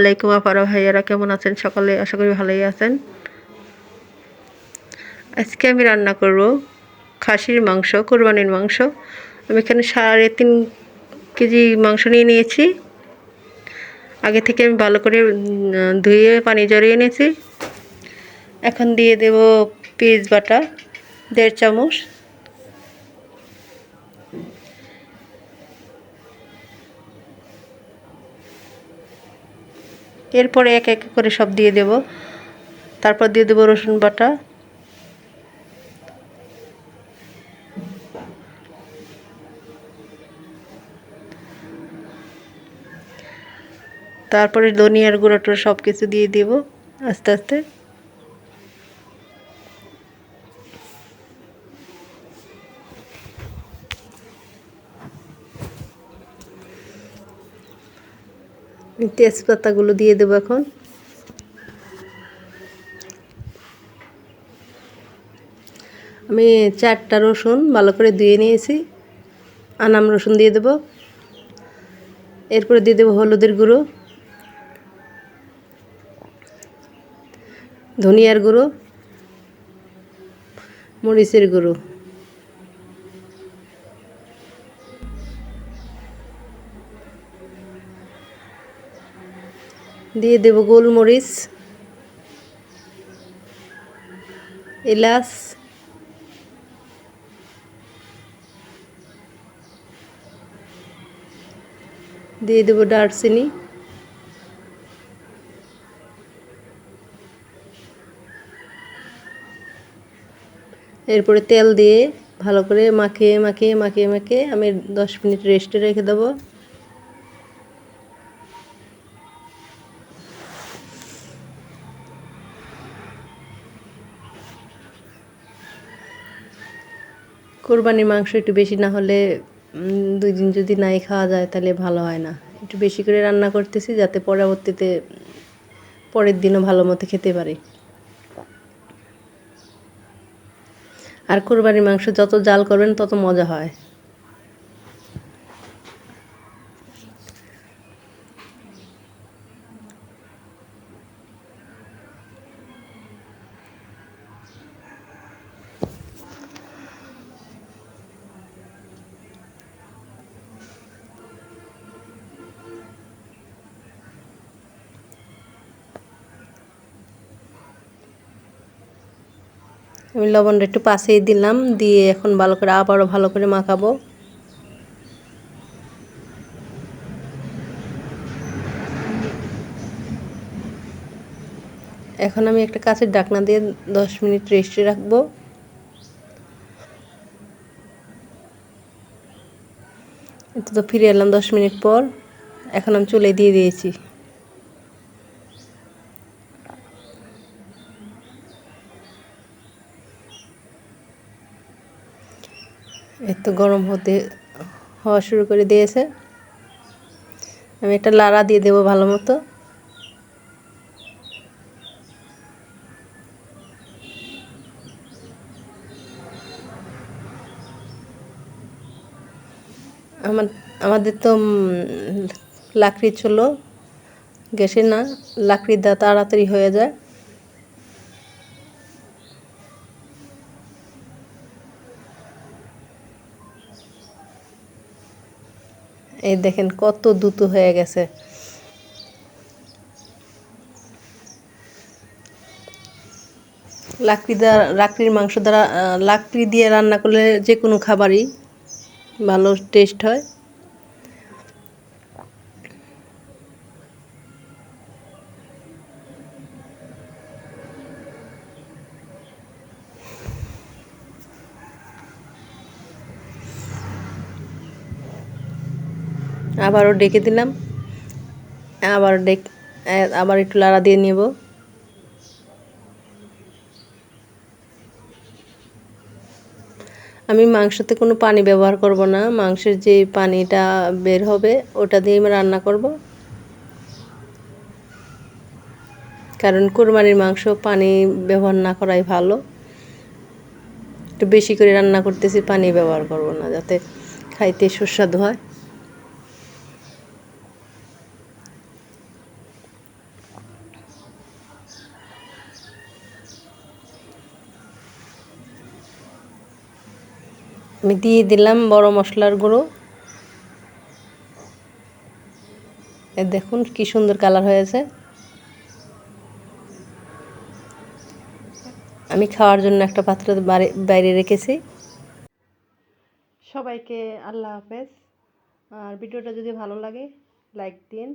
আলাইকুম আপারা ভাইয়ারা, কেমন আছেন সকালে? আশা করি ভালোই আছেন। আজকে আমি রান্না করব খাসির মাংস, কোরবানির মাংস। আমি এখানে সাড়ে তিন কেজি মাংস নিয়ে নিয়েছি। আগে থেকে আমি ভালো করে ধুয়ে পানি জড়িয়ে নিয়েছি এখন দিয়ে দেব পেঁয়াজ বাটা, দেড় চামচ। এরপরে এক এক করে সব দিয়ে দেব। তারপর দিয়ে দেব রসুন বাটা। তারপরে ধনিয়ার গুঁড়োটা সব কিছু দিয়ে দেব আস্তে আস্তে। তেজপাতাগুলো দিয়ে দেবো এখন। আমি চারটা রসুন ভালো করে ধুয়ে নিয়েছি। আনাম রসুন দিয়ে দেবো। এরপরে দিয়ে দেবো হলুদের গুঁড়ো। ধনিয়ার গুঁড়ো। মরিচের গুঁড়ো। দিয়ে দেব গোলমরিচ, এলাচ, দিয়ে দেবো দারচিনি, এরপরে তেল দিয়ে ভালো করে মাখিয়ে মাখিয়ে মাখিয়ে মাখিয়ে আমি দশ মিনিট রেস্টে রেখে দেবো। কোরবানির মাংস একটু বেশি না হলে দুই দিন যদি নাই খাওয়া যায় তাহলে ভালো হয় না। একটু বেশি করে রান্না করতেছি যাতে পরবর্তীতে, পরের দিনও ভালো মতো খেতে পারি। আর কোরবানির মাংস যত জাল করবেন তত মজা হয়। আমি লবণটা একটু পাশেই দিলাম, দিয়ে এখন ভালো করে আবারও ভালো করে মাখাবো। এখন আমি একটা কাঁচের ডাকনা দিয়ে দশ মিনিট রেস্টে রাখব। তো ফিরে এলাম দশ মিনিট পর। এখন আমি চুলে দিয়ে দিয়েছি। এই তো গরম হতে, হওয়া শুরু করে দিয়েছে। আমি একটা লাড়া দিয়ে দেবো ভালো মতো। আমার, আমাদের তো লাকড়ি চলো গ্যাসে না, লাকড়ি দা তাড়াতাড়ি হয়ে যায়। এই দেখেন কত দ্রুত হয়ে গেছে। লাকড়ি দ্বারা, লাকড়ির মাংস দ্বারা লাকড়ি দিয়ে রান্না করলে যে কোনো খাবারই ভালো টেস্ট হয়। আবারও ডেকে দিলাম। আবার ডেক আবার একটু লাড়া দিয়ে নেব। আমি মাংসতে কোনো পানি ব্যবহার করব না। মাংসের যে পানিটা বের হবে, ওটা দিয়ে আমি রান্না করব। কারণ কোরবানির মাংস পানি ব্যবহার না করাই ভালো। একটু বেশি করে রান্না করতেছি, পানি ব্যবহার করব না, যাতে খাইতে সুস্বাদু হয়। আমি দিয়ে দিলাম বড় মশলার গুঁড়ো। এ দেখুন কি সুন্দর কালার হয়েছে। আমি খাওয়ার জন্য একটা পাত্র বাইরে রেখেছি। সবাইকে আল্লাহ হাফেজ। আর ভিডিওটা যদি ভালো লাগে, লাইক দিন।